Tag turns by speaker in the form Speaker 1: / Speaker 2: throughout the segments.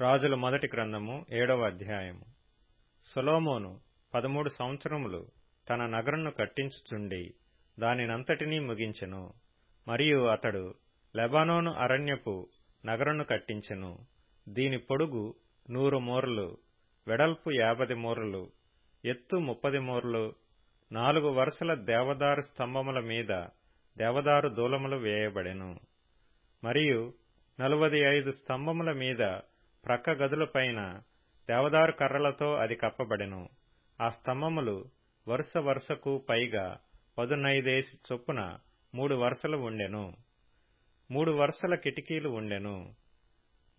Speaker 1: రాజుల మొదటి గ్రంథము ఏడవ అధ్యాయము. సొలోమోను పదమూడు సంవత్సరములు తన నగరంను కట్టించుచుండి దానినంతటినీ ముగించెను. మరియు అతడు లెబానోను అరణ్యపు నగరను కట్టించెను. దీని పొడుగు నూరు మూరలు వెడల్పు యాభది మూరలు ఎత్తు ముప్పది మూరలు నాలుగు వరుసల దేవదారు స్తంభముల మీద దేవదారు దూలములు వేయబడెను. మరియు నలువది ఐదు స్తంభముల మీద ప్రక్క గదులపైన దేవదారు కర్రలతో అది కప్పబడెను. ఆ స్తంభములు వరుస వరుసకు పైగా పదునైదేసి చొప్పున మూడు వరుసలు ఉండెను. మూడు వరుసల కిటికీలు ఉండెను.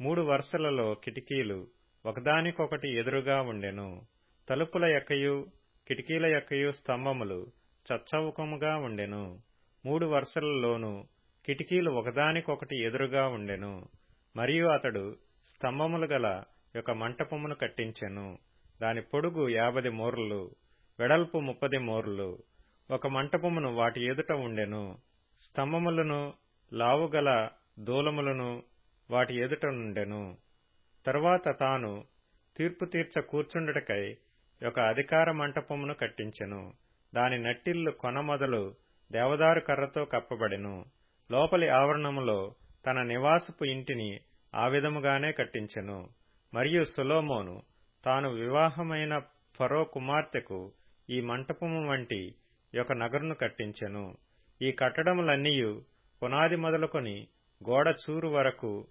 Speaker 1: మూడు వరుసలలో కిటికీలు ఒకదానికొకటి ఎదురుగా ఉండెను. తలుపుల యొక్కయు కిటికీల యొక్కయు స్తంభములు చచ్చవుకముగా ఉండెను. మూడు వరుసలలోనూ కిటికీలు ఒకదానికొకటి ఎదురుగా ఉండెను. మరియు అతడు స్తంభములు గల ఒక మంటపమును కట్టించెను. దాని పొడుగు యాభది మోర్లు వెడల్పు ముప్పది మోర్లు. ఒక మంటపమును వాటి ఎదుట ఉండెను. స్తంభములను లావుగల దూలములను వాటి ఎదుట నుండెను తరువాత తాను తీర్పు తీర్చ కూర్చుండుటకై ఒక అధికార మంటపమును కట్టించెను. దాని నట్టిల్లు కొన మొదలు దేవదారు కర్రతో కప్పబడెను. లోపలి ఆవరణములో తన నివాసపు ఇంటిని ఆ విధముగానే కట్టించెను. మరియు సులోమోను తాను వివాహమైన ఫరో కుమార్తెకు ఈ మంటపము వంటి ఒక నగరును కట్టించెను. ఈ కట్టడములన్నీయు పునాది మొదలుకొని గోడ చూరు వరకు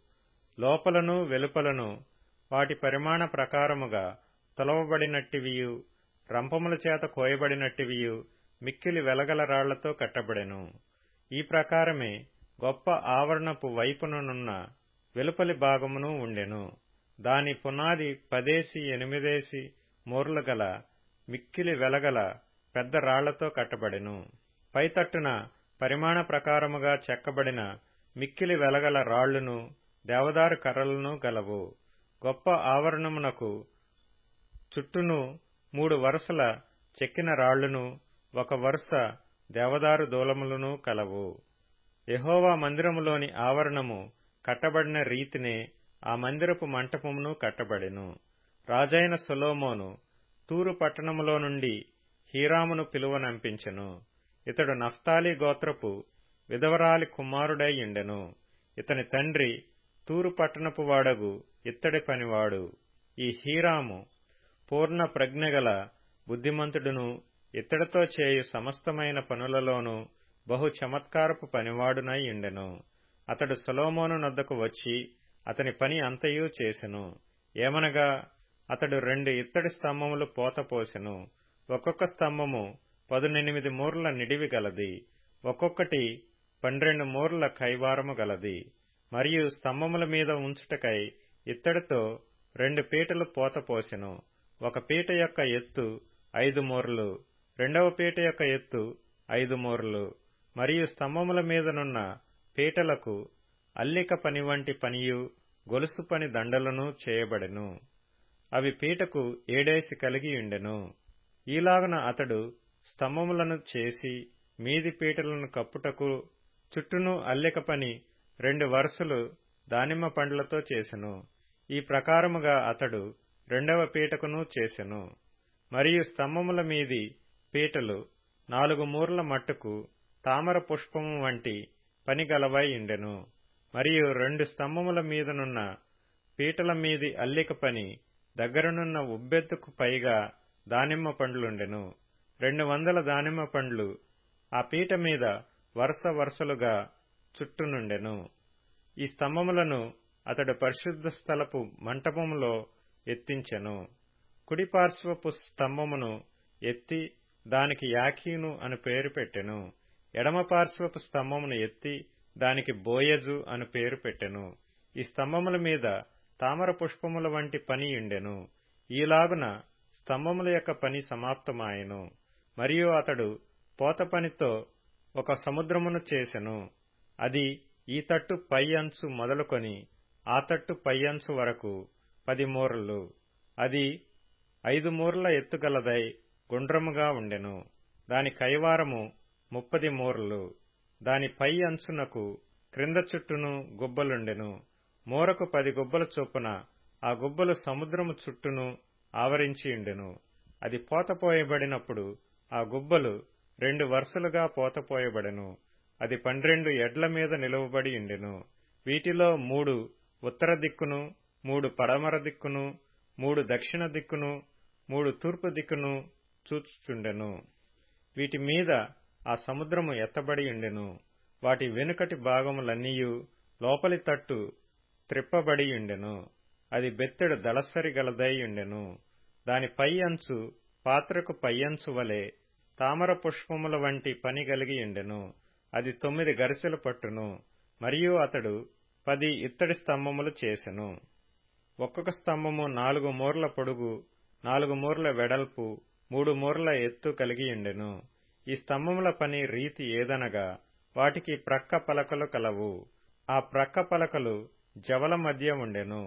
Speaker 1: లోపలను వెలుపలను వాటి పరిమాణ ప్రకారముగా తొలవబడినట్టివియు రంపముల చేత కోయబడినట్టివియు మిక్కిలి వెలగల రాళ్ళతో కట్టబడెను. ఈ ప్రకారమే గొప్ప ఆవరణపు వైపుననున్న వెలుపలి భాగమును ఉండెను. దాని పునాది పదేసి ఎనిమిదేసి మూర్లు గల మిక్కిలి వెలగల పెద్ద రాళ్ళతో కట్టబడెను. పైతట్టున పరిమాణ ప్రకారముగా చెక్కబడిన మిక్కిలి వెలగల రాళ్ళును దేవదారు కర్రలను గలవు. గొప్ప ఆవరణమునకు చుట్టూను మూడు వరుసల చెక్కిన రాళ్ళును ఒక వరుస దేవదారు దూలములను కలవు. యహోవా మందిరములోని ఆవరణము కట్టబడిన రీతినే ఆ మందిరపు మంటపమును కట్టబడెను. రాజైన సొలోమోను తూరు పట్టణములో నుండి హీరామును పిలువనంపించెను. ఇతడు నఫ్తాలి గోత్రపు విధవరాలి కుమారుడై ఉండెను ఇతని తండ్రి తూరు పట్టణపు వాడగు ఇత్తడి పనివాడు. ఈ హీరాము పూర్ణ ప్రజ్ఞగల బుద్ధిమంతుడును ఇత్తడితో చేయు సమస్తమైన పనులలోనూ బహు చమత్కారపు పనివాడునై ఉండెను అతడు సొలోమోను నద్దకు వచ్చి అతని పని అంతయూ చేసెను. ఏమనగా అతడు రెండు ఇత్తడి స్తంభములు పోతపోసెను. ఒక్కొక్క స్తంభము పదునెనిమిది మూర్ల నిడివి గలది. ఒక్కొక్కటి పన్నెండు మూర్ల కైవారము గలది. మరియు స్తంభముల మీద ఉంచుటకై ఇత్తడితో రెండు పీటలు పోతపోసెను. ఒక పీట యొక్క ఎత్తు ఐదు మూరలు రెండవ పీట యొక్క ఎత్తు ఐదు మూరలు. మరియు స్తంభముల మీదనున్న పీటలకు అల్లిక పని వంటి పనియు గొలుసు పని దండలను చేయబడెను. అవి పీటకు ఏడేసి కలిగి ఉండెను ఈలాగున అతడు స్తంభములను చేసి మీది పీటలను కప్పుటకు చుట్టూను అల్లిక పని రెండు వరుసలు దానిమ్మ పండ్లతో చేసెను. ఈ ప్రకారముగా అతడు రెండవ పీటకును చేసెను. మరియు స్తంభముల మీది పీటలు నాలుగు మూర్ల మట్టుకు తామర పుష్పము వంటి పని గలవై ఉండెను. మరియు రెండు స్తంభముల మీదనున్న పీటల మీది అల్లిక పని దగ్గరనున్న ఉబ్బెత్తుకు పైగా దానిమ్మ పండ్లుండెను. రెండు వందల దానిమ్మ పండ్లు ఆ పీట మీద వరుస వరుసలుగా చుట్టునుండెను. ఈ స్తంభములను అతడు పరిశుద్ధ స్థలపు మంటపములో ఎత్తించెను. కుడిపార్శ్వపు స్తంభమును ఎత్తి దానికి యాకీను అని పేరు పెట్టెను. ఎడమ పార్శ్వపు స్తంభమును ఎత్తి దానికి బోయజు అని పేరు పెట్టెను. ఈ స్తంభముల మీద తామర పుష్పముల వంటి పని ఉండెను ఈలాగున స్తంభముల యొక్క పని సమాప్తమాయెను. మరియు అతడు పోత పనితో ఒక సముద్రమును చేసెను. అది ఈ తట్టు పై అంచు మొదలుకొని ఆ తట్టు పై అంచు వరకు పది మూరలు. అది ఐదు మూరల ఎత్తుగలదై గుండ్రముగా ఉండెను. దాని కైవారము ముప్పది మూరలు దాని పై అంచునకు క్రింద చుట్టూను గుబ్బలుండెను. మోరకు పది గుబ్బల చొప్పున ఆ గుబ్బలు సముద్రము చుట్టూను ఆవరించియుండెను అది పోతపోయబడినప్పుడు ఆ గుబ్బలు రెండు వరుసలుగా పోతపోయబడెను అది పన్నెండు ఎడ్ల మీద నిలువబడి ఉండెను. వీటిలో మూడు ఉత్తర దిక్కును మూడు పడమర దిక్కును మూడు దక్షిణ దిక్కును మూడు తూర్పు దిక్కును చూచుచుండెను. వీటి మీద ఆ సముద్రము ఎత్తబడి ఉండెను. వాటి వెనుకటి భాగములన్నీయు లోపలి తట్టు త్రిప్పబడి ఉండెను. అది బెత్తెడు దళసరి గలదై ఉండెను. దాని పై అంచు పాత్రకు పై అంచు వలె తామర పుష్పముల వంటి పని కలిగి ఉండెను. అది తొమ్మిది గరిసెలు పట్టును. మరియు అతడు పది ఇత్తడి స్తంభములు చేసెను. ఒక్కొక్క స్తంభము నాలుగు మూర్ల పొడుగు నాలుగు మూర్ల వెడల్పు మూడు మూర్ల ఎత్తు కలిగి ఉండెను. ఈ స్తంభముల పని రీతి ఏదనగా వాటికి ప్రక్క పలకలు కలవు. ఆ ప్రక్క పలకలు జవల మధ్య ఉండెను.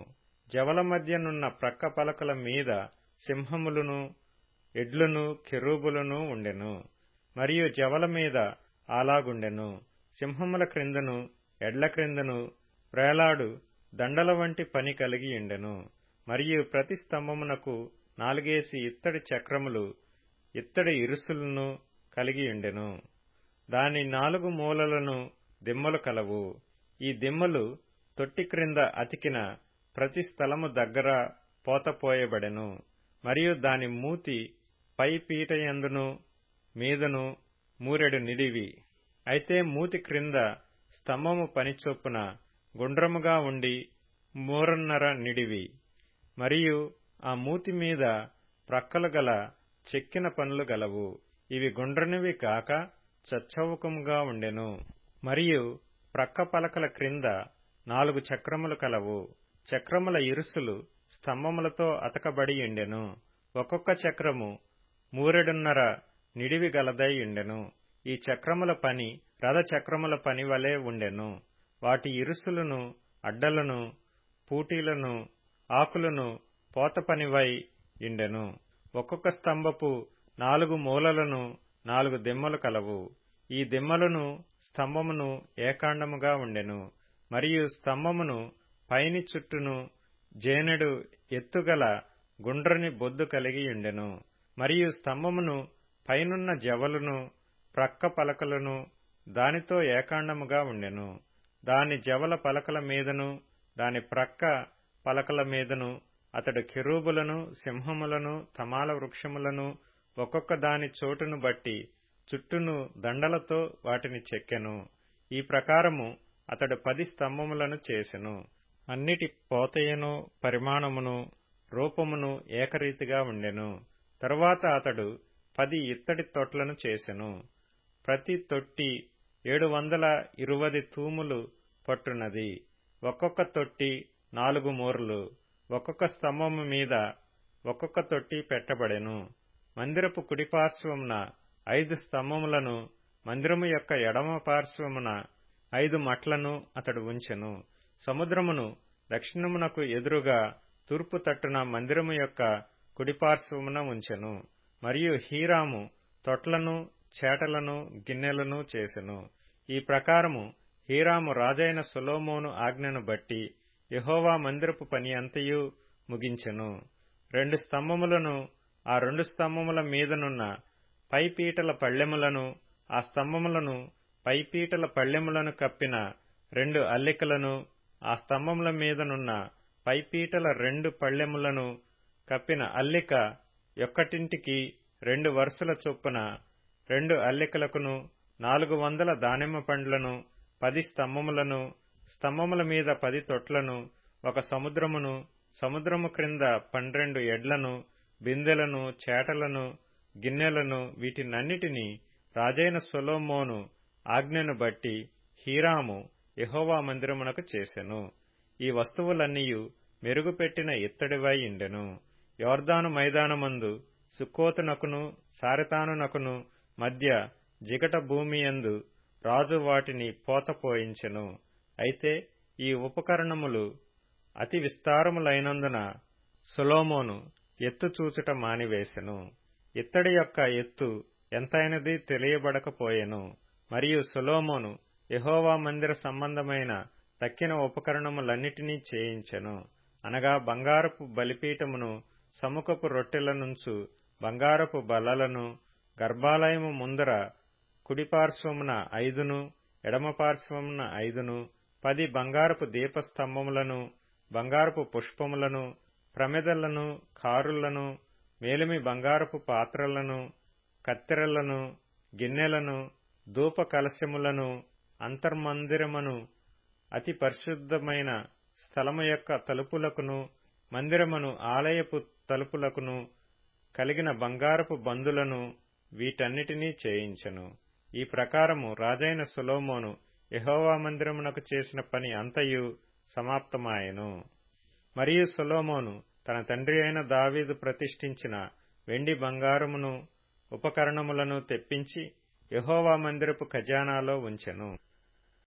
Speaker 1: జవల మధ్యనున్న ప్రక్క పలకల మీద సింహములను ఎడ్లును కెరూబులను ఉండెను. మరియు జవల మీద అలాగుండెను సింహముల క్రిందను ఎడ్ల క్రిందను ప్రేలాడు దండల వంటి పని కలిగి ఉండెను. మరియు ప్రతి స్తంభమునకు నాలుగేసి ఇత్తడి చక్రములు ఇత్తడి ఇరుసులను కలిగియుండెను దాని నాలుగు మూలలను దిమ్మలు కలవు. ఈ దిమ్మలు తొట్టి క్రింద అతికిన ప్రతి స్థలము దగ్గర పోతపోయబడెను. మరియు దాని మూతి పై పీటయందును మీదను మూరెడు నిడివి. అయితే మూతి క్రింద స్తంభము పనిచొప్పున గుండ్రముగా ఉండి మూరన్నర నిడివి. మరియు ఆ మూతి మీద ప్రక్కలు గల చెక్కిన పనులు గలవు. ఇవి గుండ్రనివి కాక చచ్చవుకముగా ఉండెను. మరియు ప్రక్క పలకల క్రింద నాలుగు చక్రములు కలవు. చక్రముల ఇరుసులు స్తంభములతో అతకబడియుండెను ఒక్కొక్క చక్రము మూరెడున్నర నిడివి గలదై ఉండెను. ఈ చక్రముల పని రథ చక్రముల పని వలె ఉండెను. వాటి ఇరుసులను అడ్డలను పూటీలను ఆకులను పోత పనివై ఇండెను ఒక్కొక్క స్తంభపు నాలుగు మూలలను నాలుగు దిమ్మలు కలవు. ఈ దిమ్మలను స్తంభమును ఏకాండముగా ఉండెను. మరియు స్తంభమును పైని చుట్టూను జేనెడు ఎత్తుగల గుండ్రని బొద్దు కలిగి ఉండెను. మరియు స్తంభమును పైనున్న జవలును ప్రక్క పలకలను దానితో ఏకాండముగా ఉండెను. దాని జవల పలకల మీదను దాని ప్రక్క పలకల మీదను అతడు కెరూబులను సింహములను తమాల వృక్షములను ఒక్కొక్క దాని చోటును బట్టి చుట్టూను దండలతో వాటిని చెక్కెను. ఈ ప్రకారము అతడు పది స్తంభములను చేసెను. అన్నిటి పోతయను పరిమాణమును రూపమును ఏకరీతిగా ఉండెను. తరువాత అతడు పది ఇత్తడి తొట్లను చేసెను. ప్రతి తొట్టి ఏడు వందల ఇరువది తూములు పట్టున్నది. ఒక్కొక్క తొట్టి నాలుగు మూరలు. ఒక్కొక్క స్తంభము మీద ఒక్కొక్క తొట్టి పెట్టబడెను. మందిరపు కుడి పార్శ్వమున ఐదు స్తంభములను మందిరము యొక్క ఎడమ పార్శ్వమున ఐదు మట్లను అతడు ఉంచెను. సముద్రమును దక్షిణమునకు ఎదురుగా తూర్పు తట్టున మందిరము యొక్క కుడిపార్శ్వమున ఉంచెను. మరియు హీరాము తొట్లను చేటలను గిన్నెలను చేసెను. ఈ ప్రకారము హీరాము రాజైన సులోమోను ఆజ్ఞను బట్టి యహోవా మందిరపు పని అంతయు ముగించెను. రెండు స్తంభములను ఆ రెండు స్తంభముల మీదనున్న పైపీటల పళ్ళెములను ఆ స్తంభములను పైపీటల పళ్ళెములను కప్పిన రెండు అల్లికలను ఆ స్తంభముల మీదనున్న పైపీటల రెండు పళ్ళెములను కప్పిన అల్లిక యొక్కటింటికి రెండు వరుసల చొప్పున రెండు అల్లికలకును నాలుగు వందల దానిమ్మ పండ్లను పది స్తంభములను స్తంభముల మీద పది తొట్లను ఒక సముద్రమును సముద్రము క్రింద పన్నెండు ఎడ్లను బిందెలను చేటలను గిన్నెలను వీటినన్నిటినీ రాజైన సొలోమోను ఆజ్ఞను బట్టి హీరాము యహోవా మందిరమునకు చేసెను. ఈ వస్తువులన్నీయు మెరుగుపెట్టిన ఇత్తడివై ఇండెను. యోర్దాను మైదానమందు సుక్కోతునకును సారతానునకును మధ్య జిగట భూమియందు రాజు వాటిని పోతపోయించెను అయితే ఈ ఉపకరణములు అతి విస్తారములైనందున సొలోమోను ఎత్తు చూచుట మానివేశెను. ఇత్తడి యొక్క ఎత్తు ఎంతైనది తెలియబడకపోయెను. మరియు సొలోమోను యహోవా మందిర సంబంధమైన తక్కిన ఉపకరణములన్నిటినీ చేయించెను. అనగా బంగారపు బలిపీఠమును సముఖపు రొట్టెలనుంచు బంగారపు బలలను గర్భాలయము ముందర కుడిపార్శ్వమున ఐదును ఎడమపార్శ్వమున ఐదును పది బంగారపు దీపస్తంభములను బంగారపు పుష్పములను ప్రమెదలను కారులను మేలిమి బంగారపు పాత్రలను కత్తెరలను గిన్నెలను ధూప కలశములను అంతర్మందిరమును అతి పరిశుద్ధమైన స్థలము యొక్క తలుపులకును మందిరమును ఆలయపు తలుపులకును కలిగిన బంగారపు బందులను వీటన్నిటినీ చేయించెను. ఈ ప్రకారము రాజైన సులోమోను యహోవా మందిరమునకు చేసిన పని అంతయు సమాప్తమాయెను. మరియు సులోమోను తన తండ్రి అయిన దావీదు ప్రతిష్ఠించిన వెండి బంగారమును ఉపకరణములను తెప్పించి యహోవా మందిరపు ఖజానాలో ఉంచెను.